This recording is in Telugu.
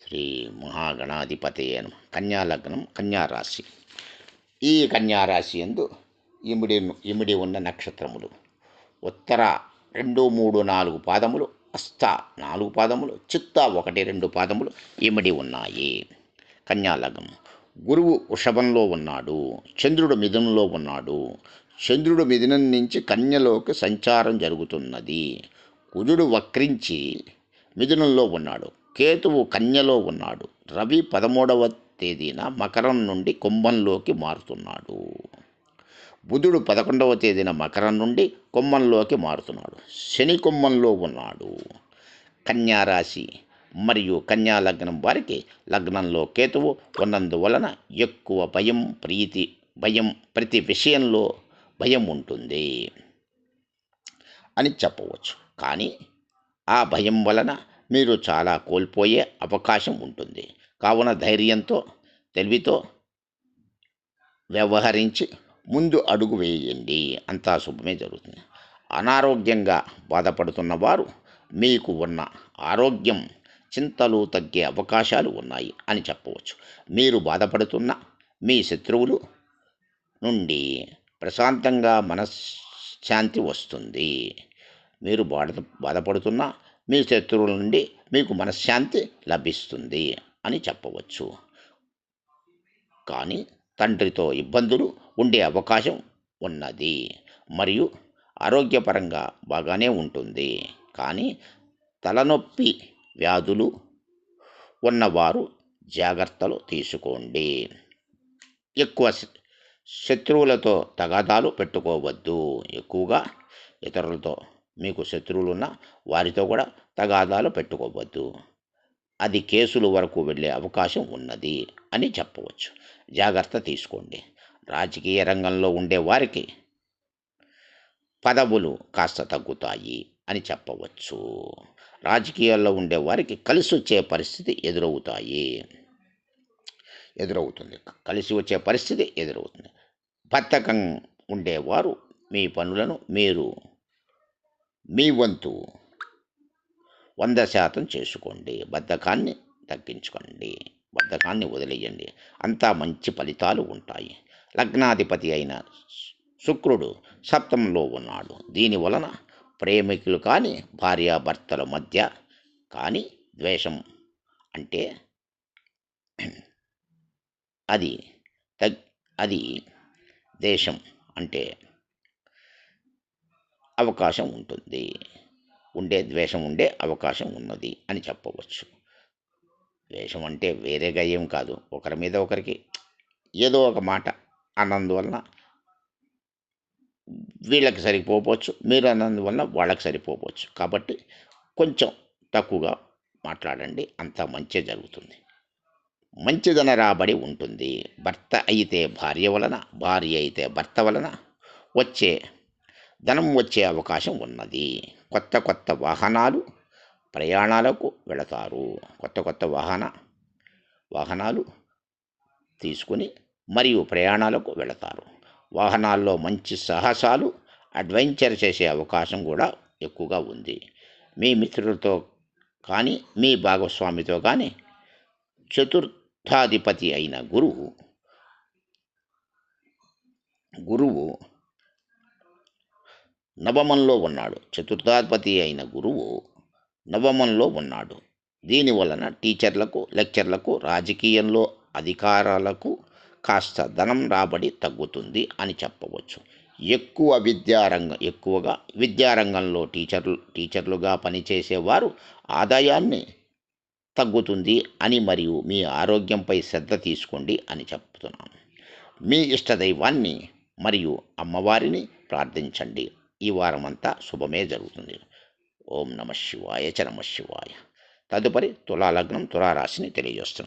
శ్రీ మహాగణాధిపతి నమ. కన్యాలగ్నం కన్యారాశి ఈ కన్యారాశి ఎందు ఇమిడి ఇమిడి ఉన్న నక్షత్రములు. ఉత్తర రెండు మూడు నాలుగు పాదములు అస్త నాలుగు పాదములు చిత్త ఒకటి రెండు పాదములు ఇమిడి ఉన్నాయి. కన్యాలగ్నం గురువు వృషభంలో ఉన్నాడు చంద్రుడు మిథునంలో ఉన్నాడు. చంద్రుడు మిథునం నుంచి కన్యలోకి సంచారం జరుగుతున్నది. కుజుడు వక్రించి మిథునంలో ఉన్నాడు. కేతువు కన్యలో ఉన్నాడు. రవి పదమూడవ తేదీన మకరం నుండి కుంభంలోకి మారుతున్నాడు. బుధుడు పదకొండవ తేదీన మకరం నుండి కుంభంలోకి మారుతున్నాడు. శని కుంభంలో ఉన్నాడు. కన్యారాశి మరియు కన్యా లగ్నం వారికి లగ్నంలో కేతువు ఉన్నందువలన ఎక్కువ భయం ప్రీతి భయం ప్రతి విషయంలో భయం ఉంటుంది అని చెప్పవచ్చు. కానీ ఆ భయం వలన మీరు చాలా కోల్పోయే అవకాశం ఉంటుంది. కావున ధైర్యంతో తెలివితో వ్యవహరించి ముందు అడుగు వేయండి. అంతా శుభమే జరుగుతుంది. అనారోగ్యంగా బాధపడుతున్న వారు మీకు ఉన్న ఆరోగ్యం చింతలు తగ్గే అవకాశాలు ఉన్నాయి అని చెప్పవచ్చు. మీరు బాధపడుతున్న మీ శత్రువులు నుండి ప్రశాంతంగా మనశ్శాంతి వస్తుంది. మీరు బాధ బాధపడుతున్న మీ శత్రువుల నుండి మీకు మనశ్శాంతి లభిస్తుంది అని చెప్పవచ్చు. కానీ తండ్రితో ఇబ్బందులు ఉండే అవకాశం ఉన్నది. మరియు ఆరోగ్యపరంగా బాగానే ఉంటుంది. కానీ తలనొప్పి వ్యాధులు ఉన్నవారు జాగ్రత్తలు తీసుకోండి. ఎక్కువ శత్రువులతో తగాదాలు పెట్టుకోవద్దు. ఎక్కువగా ఇతరులతో మీకు శత్రువులు ఉన్నా వారితో కూడా తగాదాలు పెట్టుకోవద్దు. అది కేసుల వరకు వెళ్ళే అవకాశం ఉన్నది అని చెప్పవచ్చు. జాగ్రత్త తీసుకోండి. రాజకీయ రంగంలో ఉండే వారికి పదవులు కాస్త తగ్గుతాయి అని చెప్పవచ్చు. రాజకీయాల్లో ఉండే వారికి కలిసి వచ్చే పరిస్థితి ఎదురవుతాయి. ఎదురవుతుంది. కలిసి వచ్చే పరిస్థితి ఎదురవుతుంది. బద్ధకం ఉండేవారు మీ పనులను మీరు మీ వంతు. వంద శాతం చేసుకోండి. బద్ధకాన్ని తగ్గించుకోండి. బద్ధకాన్ని వదిలేయండి. అంతా మంచి ఫలితాలు ఉంటాయి. లగ్నాధిపతి అయిన శుక్రుడు సప్తంలో ఉన్నాడు. దీని వలన ప్రేమికులు కానీ భార్యాభర్తల మధ్య కానీ ద్వేషం అంటే అది తగ్ అది దేశం అంటే అవకాశం ఉంటుంది. ఉండే ద్వేషం ఉండే అవకాశం ఉన్నది అని చెప్పవచ్చు. ద్వేషం అంటే వేరేగా ఏం కాదు. ఒకరి మీద ఒకరికి ఏదో ఒక మాట అన్నందువలన వీళ్ళకి సరిపోవచ్చు. మీరు అన్నందువలన వాళ్ళకి సరిపోవచ్చు. కాబట్టి కొంచెం తక్కువగా మాట్లాడండి. అంతా మంచి జరుగుతుంది. మంచిదన రాబడి ఉంటుంది. భర్త అయితే భార్య వలన భార్య అయితే భర్త వలన వచ్చే ధనం వచ్చే అవకాశం ఉన్నది. కొత్త కొత్త వాహనాలు ప్రయాణాలకు వెళతారు. కొత్త కొత్త వాహన వాహనాలు తీసుకుని మరియు ప్రయాణాలకు వెళతారు. వాహనాల్లో మంచి సాహసాలు అడ్వెంచర్ చేసే అవకాశం కూడా ఎక్కువగా ఉంది. మీ మిత్రులతో కానీ మీ భాగస్వామితో కానీ చతుర్థాధిపతి అయిన గురువు గురువు నవమంలో ఉన్నాడు. చతుర్థాధిపతి అయిన గురువు నవమంలో ఉన్నాడు. దీని వలన టీచర్లకు లెక్చర్లకు రాజకీయంలో అధికారాలకు కాస్త ధనం రాబడి తగ్గుతుంది అని చెప్పవచ్చు. ఎక్కువ విద్యారంగం ఎక్కువగా విద్యారంగంలో టీచర్లు టీచర్లుగా పనిచేసేవారు ఆదాయాన్ని తగ్గుతుంది అని మరియు మీ ఆరోగ్యంపై శ్రద్ధ తీసుకోండి అని చెప్తున్నాను మీ ఇష్టదైవాన్ని మరియు అమ్మవారిని ప్రార్థించండి. ఈ వారం అంతా శుభమే జరుగుతుంది. ఓం నమ శివాయ చ నమ శివాయ. తదుపరి తులాలగ్నం తులారాశిని తెలియజేస్తున్నాం.